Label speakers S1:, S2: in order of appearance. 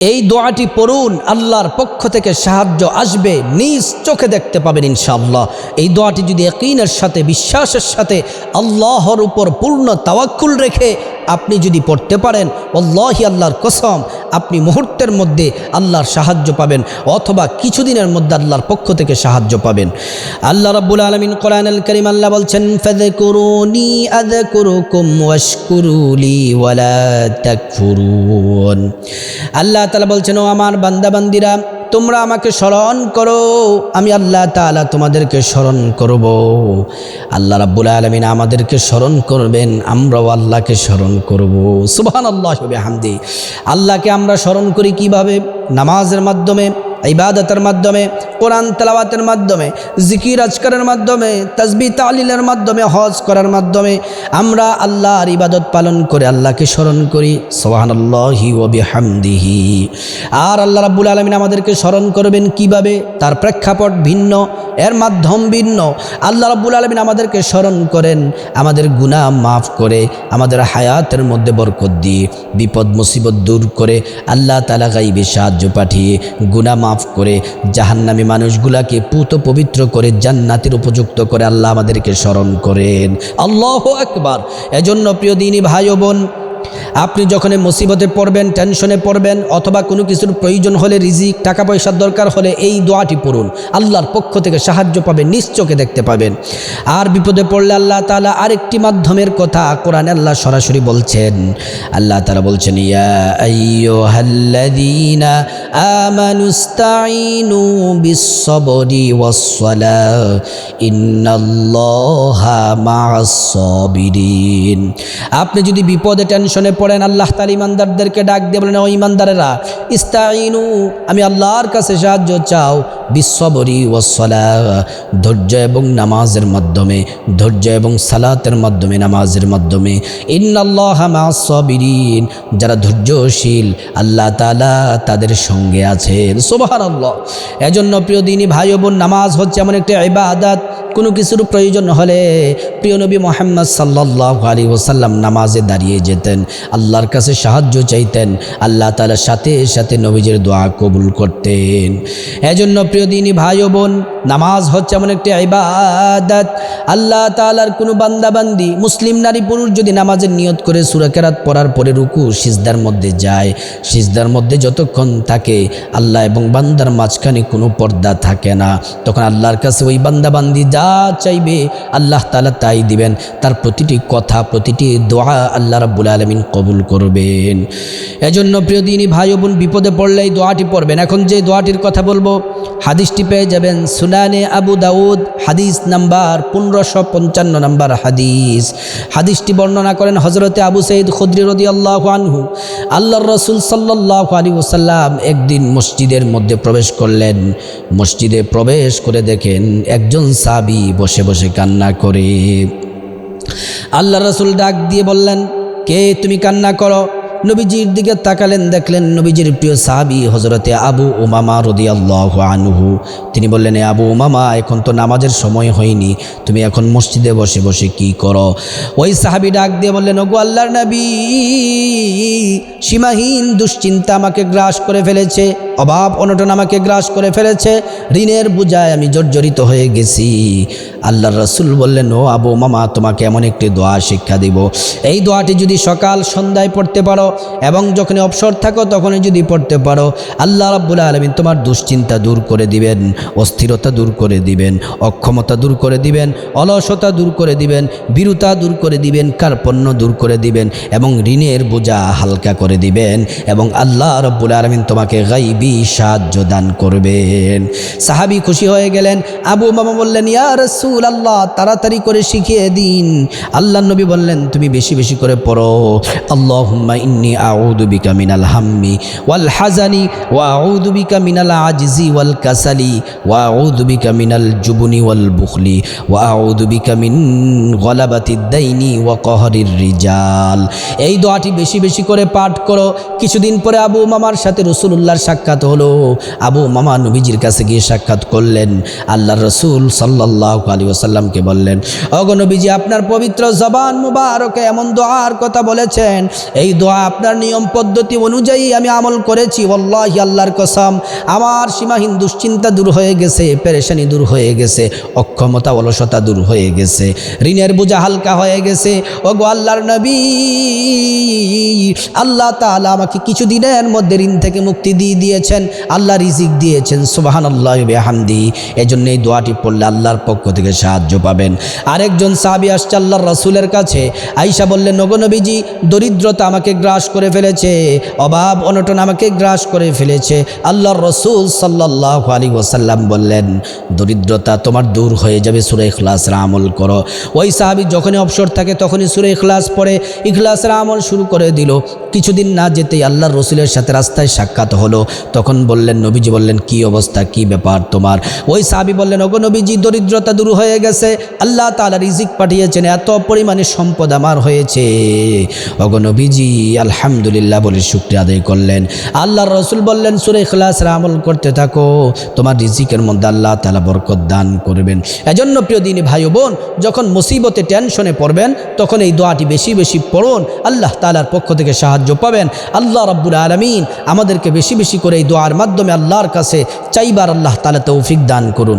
S1: এই দোয়াটি পড়ুন, আল্লাহর পক্ষ থেকে সাহায্য আসবে, নিজ চোখে দেখতে পাবেন ইনশাআল্লাহ। এই দোয়াটি যদি একইনের সাথে, বিশ্বাসের সাথে, আল্লাহর উপর পূর্ণ তাওয়াক্কুল রেখে আপনি যদি পড়তে পারেন অল্লাহি আল্লাহর কসম, আপনি মুহূর্তের মধ্যে আল্লাহর সাহায্য পাবেন, অথবা কিছুদিনের মধ্যে আল্লাহর পক্ষ থেকে সাহায্য পাবেন। আল্লাহ রাব্বুল আলমিন কোরআন আল করিম আল্লাহ বলছেন আল্লাহ তালা বলছেন, ও আমার বান্দাবান্দিরা তোমরা আমাকে স্মরণ করো। আমি আল্লাহ তালা তোমাদেরকে স্মরণ করব। আল্লাহ রাব্বুল আলমিন আমাদেরকে স্মরণ করবেন, আমরাও আল্লাহকে স্মরণ করব। সুবহান আল্লাহ হবে হামদি আল্লাহকে আমরা স্মরণ করি কীভাবে? নামাজের মাধ্যমে, ইবাদতার মাধ্যমে কোরআন তেলাওয়াতের মাধ্যমে, জিকির আজকারের মাধ্যমে তসবি তালিলের মাধ্যমে, হজ করার মাধ্যমে আমরা আল্লাহর ইবাদত পালন করে আল্লাহকে স্মরণ করি। সোহানাল্লাহি ওবি হামদিহি আর আল্লাহ রাব্বুল আলমিন আমাদেরকে স্মরণ করবেন কীভাবে? তার প্রেক্ষাপট ভিন্ন, এর মাধ্যম ভিন্ন। আল্লাহ রাব্বুল আলমিন আমাদেরকে স্মরণ করেন, আমাদের গুনাহ মাফ করে, আমাদের হায়াতের মধ্যে বরকত দিয়ে, বিপদ, মুসিবত দূর করে, আল্লাহ তালা গাইবে সাহায্য পাঠিয়ে, গুনাহ মাফ করে, জাহান্নামী মানুষগুলাকে পুত পবিত্র করে জান্নাতের উপযুক্ত করে আল্লাহ আমাদেরকে স্মরণ করেন। আল্লাহ একবার এজন্য প্রিয় দিনী ভাই বোন আপনি যখন মুসিবতে পড়বেন, টেনশনে পড়বেন, অথবা কোনো কিছুর প্রয়োজন হলে, রিজিক টাকা পয়সার দরকার হলে এই দোয়াটি পড়ুন। আল্লাহর পক্ষ থেকে সাহায্য পাবেন নিশ্চোকে দেখতে পাবেন। আর বিপদে পড়লে আল্লাহ তালা আরেকটি মাধ্যমের কথা কোরআন আল্লাহ সরাসরি বলছেন। আল্লাহ তালা বলছেন, ইয়া আপনি যদি বিপদে, টেনশনে পড়েন, আল্লাহ তালা ইমানদারদেরকে ডাক দিয়ে বলেন, ও ইমানদারেরা ইস্তাইনু আমি আল্লাহর কাছে সাহায্য চাও বিশ্ববরি ওসলা ধৈর্য এবং নামাজের মাধ্যমে, ধৈর্য এবং সালাতের মাধ্যমে, নামাজের মাধ্যমে। ইন্নাল্লাহ মাসবিরিন যারা ধৈর্যশীল, আল্লাহ তালা তাদের সঙ্গে আছেন। সোবাহার আল্লাহ এজন্য প্রিয় দিনী ভাই বোন, নামাজ হচ্ছে এমন একটি ইবাদত, কোনো কিছুর প্রয়োজন হলে প্রিয় নবী মোহাম্মদ সাল্লাহ আলী ওসাল্লাম নামাজে দাঁড়িয়ে যেতেন। আল্লাহর কাছে সাহায্য চাইতেন। আল্লাহ তালার সাথে সাথে নবীজের দোয়া কবুল করতেন। এজন্য প্রিয় দিনী ভাই ও বোন, নামাজ হচ্ছে এমন একটি ইবাদত। আল্লাহ তালার কোনো বান্দাবান্দি মুসলিম নারী পুরুষ যদি নামাজের নিয়ত করে সুরাকেরাত পড়ার পরে রুকু, সিজদার মধ্যে যায়। সিজদার মধ্যে যতক্ষণ থাকে, আল্লাহ এবং বান্দার মাঝখানে কোনো পর্দা থাকে না। তখন আল্লাহর কাছে ওই বান্দাবান্দি যা চাইবে, আল্লাহ তালা তাই দিবেন। তার প্রতিটি কথা, প্রতিটি দোয়া আল্লাহ রাব্বুল আলমিন কবুল করবেন। এজন্য প্রিয় দিনী ভাই বোন, বিপদে পড়লে এই দোয়াটি পড়বেন। এখন যে দোয়াটির কথা বলব, হাদিসটি পেয়ে যাবেন সুনানে আবু দাউদ, হাদিস নাম্বার পনেরোশো পঞ্চান্ন নাম্বার হাদিস। হাদিসটি বর্ণনা করেন হজরতে আবু সঈদ খুদ্রি রদি আল্লাহ আনহু। আল্লাহর রসুল সাল্লাহ আলী ওসাল্লাম একদিন মসজিদের মধ্যে প্রবেশ করলেন। মসজিদে প্রবেশ করে দেখেন একজন সাবি বসে বসে কান্না করে। আল্লাহ রসুল ডাক দিয়ে বললেন কে তুমি কান্না করো? নবীজির দিকে তাকালেন, দেখলেন নবীজির প্রিয় সাহাবি হজরতে আবু উমামা রদি আল্লাহ আনহু। তিনি বললেন, এ আবু উমামা, এখন তো নামাজের সময় হয়নি, তুমি এখন মসজিদে বসে বসে কি করো? ওই সাহাবি ডাক দিয়ে বললেন, ওগো আল্লাহর নবী, সীমাহীন দুশ্চিন্তা আমাকে গ্রাস করে ফেলেছে। অভাব অনটন আমাকে গ্রাস করে ফেলেছে। ঋণের বোঝায় আমি জর্জরিত হয়ে গেছি। আল্লাহর রসুল বললেন, ও আবু মামা তোমাকে এমন একটি দোয়া শিক্ষা দিব। এই দোয়াটি যদি সকাল সন্ধ্যায় পড়তে পারো এবং যখন অবসর থাকো তখনই যদি পড়তে পারো, আল্লাহ রাব্বুল আলমিন তোমার দুশ্চিন্তা দূর করে দিবেন, অস্থিরতা দূর করে দিবেন, অক্ষমতা দূর করে দিবেন, অলসতা দূর করে দিবেন, বীরতা দূর করে দিবেন, কার্পণ্য দূর করে দিবেন এবং ঋণের বোঝা হালকা করে দিবেন এবং আল্লাহ রব্বুল আলমিন তোমাকে গাইবি সাহায্য দান করবেন সাহাবি খুশি হয়ে গেলেন আবু মামা বললেন ইয়া রসুল আল্লাহ তাড়াতাড়ি করে শিখিয়ে দিন আল্লাহ নবী বললেন তুমি বেশি বেশি করে পড়ো আল্লাহ ইন্নি আউযু বিকা মিনাল হাম্মি ওয়াল হাজানি ওয়া আউযু বিকা মিনাল আজজি ওয়াল কাসালি ওয়া আউযু বিকা মিনাল জুবনি ওয়াল বুখলি ওয়া আউযু বিকা মিন গলাবাতিদ দাইনি ওয়া কহরির রিজাল এই দোয়াটি বেশি বেশি করে পাঠ করো কিছুদিন পরে আবু মামার সাথে রসুলুল্লাহর সাক্ষাৎ সাক্ষাৎ হলো। আবু মামা নবীজির কাছে গিয়ে সাক্ষাৎ করলেন। আল্লাহ রসুল সাল্লাহ আলী ওসাল্লামকে বললেন অগো নবীজি, আপনার পবিত্র জবান মুবারকে এমন দোয়ার কথা বলেছেন। এই দোয়া আপনার নিয়ম পদ্ধতি অনুযায়ী আমি আমল করেছি। ওল্লাহি আল্লাহর কসম, আমার সীমাহীন দুশ্চিন্তা দূর হয়ে গেছে, পেরেশানি দূর হয়ে গেছে, অক্ষমতা, অলসতা দূর হয়ে গেছে, ঋণের বোঝা হালকা হয়ে গেছে। ওগো আল্লাহর নবী, আল্লাহ তাআলা আমাকে কিছু দিনের মধ্যে ঋণ থেকে মুক্তি দিয়ে দিয়ে দিয়েছেন, আল্লাহ রিজিক দিয়েছেন সুবাহান আল্লাহ বেহামদি। এই জন্য এই দোয়াটি পড়লে আল্লাহর পক্ষ থেকে সাহায্য পাবেন। আরেকজন সাহাবি আসছে আল্লাহর রসুলের কাছে আইসা বললেন নবনবীজি দরিদ্রতা আমাকে গ্রাস করে ফেলেছে, অভাব, অনটন আমাকে গ্রাস করে ফেলেছে। আল্লাহর রসুল সাল্লাহ আলী ওসাল্লাম বললেন, দরিদ্রতা তোমার দূর হয়ে যাবে, সুরে ইখলাসের আমল করো। ওই সাহাবি যখনই অবসর থাকে, তখনই সুরে ইখলাস পড়ে। ইখলাসের আমল শুরু করে দিল। কিছুদিন না যেতেই আল্লাহর রসুলের সাথে রাস্তায় সাক্ষাৎ হলো। তখন বললেন, নবীজি বললেন, কি অবস্থা? কি ব্যাপার তোমার? ওই সাহাবি বললেন, ওগো নবীজি, দরিদ্রতা দূর হয়ে গেছে। আল্লাহ তাআলা রিজিক পাঠিয়েছেন, এত পরিমাণে সম্পদ আমার হয়েছে। ওগো নবীজি আলহামদুলিল্লাহ বলে শুক্রিয়া আদায় করলেন। আল্লাহর রসুল বললেন, সুরে ইখলাসের আমল করতে থাকো। তোমার রিজিকের মধ্যে আল্লাহ তালা বরকত দান করবেন। এজন্য প্রিয় দিনী ভাই বোন, যখন মুসিবতে টেনশনে পড়বেন, তখন এই দোয়াটি বেশি বেশি পড়ুন, আল্লাহ তাআলার পক্ষ থেকে সাহায্য পাবেন। আল্লাহ রাব্বুল আলমিন আমাদেরকে বেশি বেশি করে এই দোয়ার মাধ্যমে আল্লাহর কাছে চাইবার আল্লাহ তালা তৌফিক দান করুন।